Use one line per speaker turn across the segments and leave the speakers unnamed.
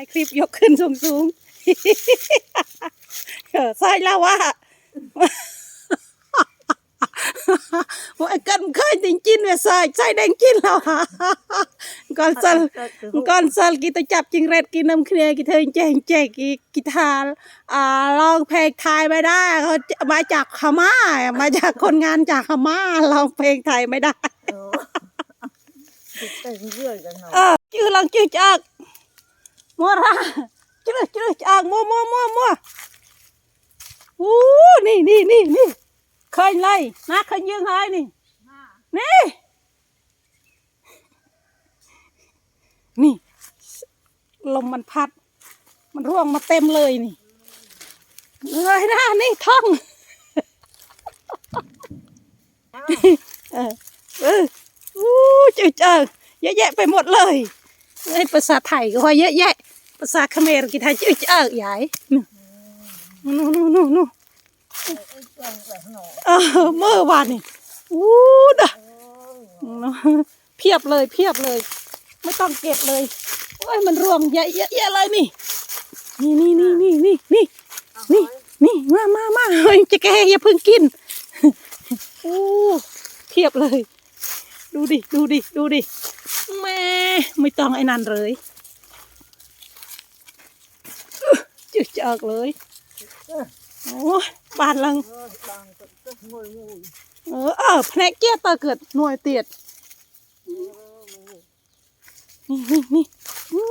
ายคลิปยกขึ้นสูงสูงๆเออใส่แล้วว่าว่าไอ้กันเคยติงจินเวยใส่ใส่แดงจินแล้วฮะก่อนสัลก่อนสัลกีตาจับจิงเร็ดกินน้ำเคลียกีเธอแจงแจกกีกีตาร์อ่าลองเพลงไทยไม่ได้เขามาจากพม่ามาจากคนงานจากพม่าลองเพลงไทยไม่ได้
Tên rưỡi cả nó
เออชื่อลังชื่อจาก มัวระชื่อชื่อจากมัวมัวมัวมัวอู้นี่นี่นี่นี่เคยเลยนะเคยยืงเลยนี่นี่ นี่ ลมมันพัด มันร่วงมาเต็มเลยนี่เลยนะนี่ท่องเออเอออู้จืดเจอเยอะแยะไปหมดเลย ไอ้ภาษาไทยก็ว่าเยอะแยะ ภาษาเขมรกีไทยจืดเจอใหญ่นู่นนู่นนู่นู่เออเมื่อวานนี่อู้ดะเพียบเลยเพียบเลย ไม่ต้องเก็บเลยโอ้ยมันรวงเยอะเยอะแยะเลยนี่ นี่นี่นี่นี่นี่นี่นี่นี่มามามาเฮ้ยจะแกอย่าเพิ่งกินอู้เพียบเลย ดูดิดูดิดูดิ ម៉ែមិនតង់អីណានរើយជឹះឆ្អឹ
កលើយអូបា
នឡើងអឺអើផ្នែកទៀតទៅកើតនួយទៀតនេះនេះនេះអូ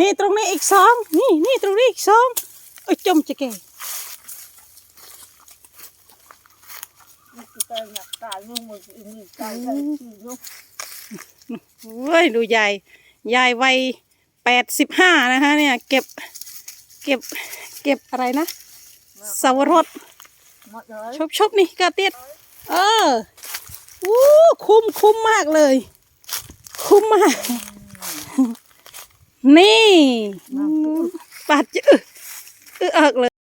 នេះត្រង់នេះអ៊ីកសងនេះនេះត្រង់នេះអ៊ីកសងអុយចំចកេ งนี้อีกสองโอ้ยจมจะแก่
Cái tay nhặt cài nhưng mà chỉ nhìn cài lại chỉ nó
เว้ยดูยายยายวัยแปดสิบห้านะคะ เนี่ย เก็บ เก็บ เก็บอะไรนะสาวรส
Mọi người
ชบชบนี่กาเตียดเออวู้คุ้มคุ้มมากเลย คุ้มมาก นี่ปาดจื้อเออเอกเลย